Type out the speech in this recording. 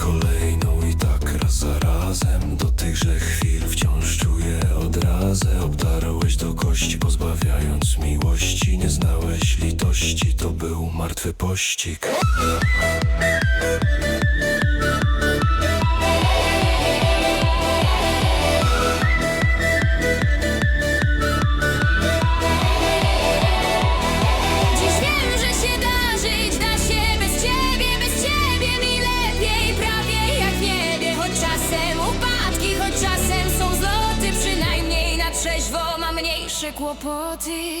kolejną i tak raz za razem. Do tychże chwil wciąż czuję odrazę. Obdarłeś do kości, pozbawiając miłości. Nie znałeś litości, to był martwy pościg. Mniejsze kłopoty.